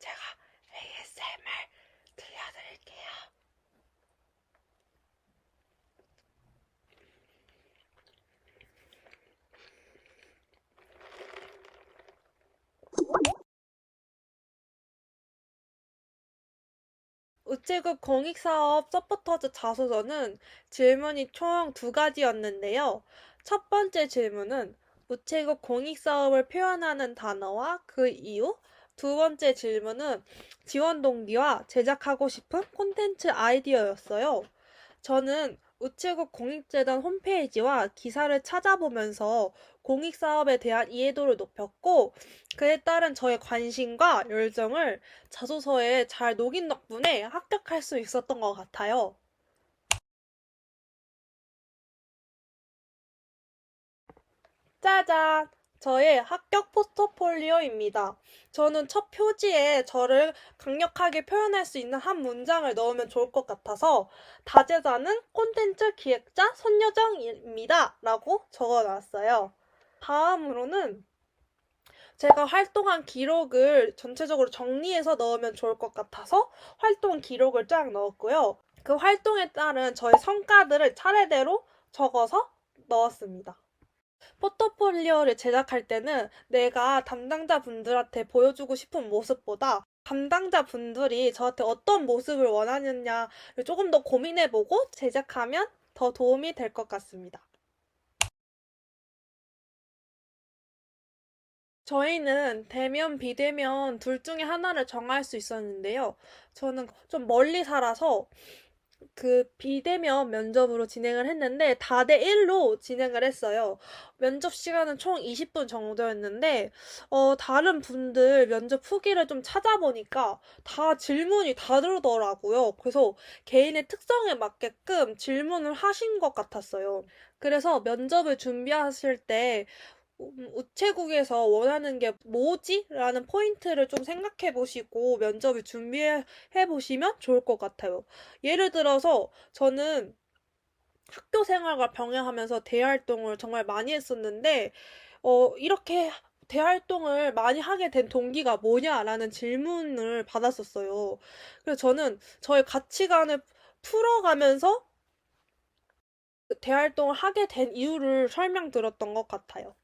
제가 ASMR 들려드릴게요. 우체국 공익사업 서포터즈 자소서는 질문이 총 두 가지였는데요. 첫 번째 질문은 우체국 공익사업을 표현하는 단어와 그 이유, 두 번째 질문은 지원 동기와 제작하고 싶은 콘텐츠 아이디어였어요. 저는 우체국 공익재단 홈페이지와 기사를 찾아보면서 공익사업에 대한 이해도를 높였고, 그에 따른 저의 관심과 열정을 자소서에 잘 녹인 덕분에 합격할 수 있었던 것 같아요. 짜잔! 저의 합격 포트폴리오입니다. 저는 첫 표지에 저를 강력하게 표현할 수 있는 한 문장을 넣으면 좋을 것 같아서 다재자는 콘텐츠 기획자 손여정입니다. 라고 적어 놨어요. 다음으로는 제가 활동한 기록을 전체적으로 정리해서 넣으면 좋을 것 같아서 활동 기록을 쫙 넣었고요. 그 활동에 따른 저의 성과들을 차례대로 적어서 넣었습니다. 포트폴리오를 제작할 때는 내가 담당자 분들한테 보여주고 싶은 모습보다 담당자 분들이 저한테 어떤 모습을 원하느냐를 조금 더 고민해보고 제작하면 더 도움이 될 것 같습니다. 저희는 대면, 비대면 둘 중에 하나를 정할 수 있었는데요. 저는 좀 멀리 살아서 그 비대면 면접으로 진행을 했는데 다 대 1로 진행을 했어요. 면접 시간은 총 20분 정도였는데 어, 다른 분들 면접 후기를 좀 찾아보니까 다 질문이 다르더라고요. 그래서 개인의 특성에 맞게끔 질문을 하신 것 같았어요. 그래서 면접을 준비하실 때 음, 우체국에서 원하는 게 뭐지? 라는 포인트를 좀 생각해 보시고 면접을 준비해 보시면 좋을 것 같아요. 예를 들어서 저는 학교 생활과 병행하면서 대활동을 정말 많이 했었는데, 어, 이렇게 대활동을 많이 하게 된 동기가 뭐냐라는 질문을 받았었어요. 그래서 저는 저의 가치관을 풀어가면서 대활동을 하게 된 이유를 설명드렸던 것 같아요.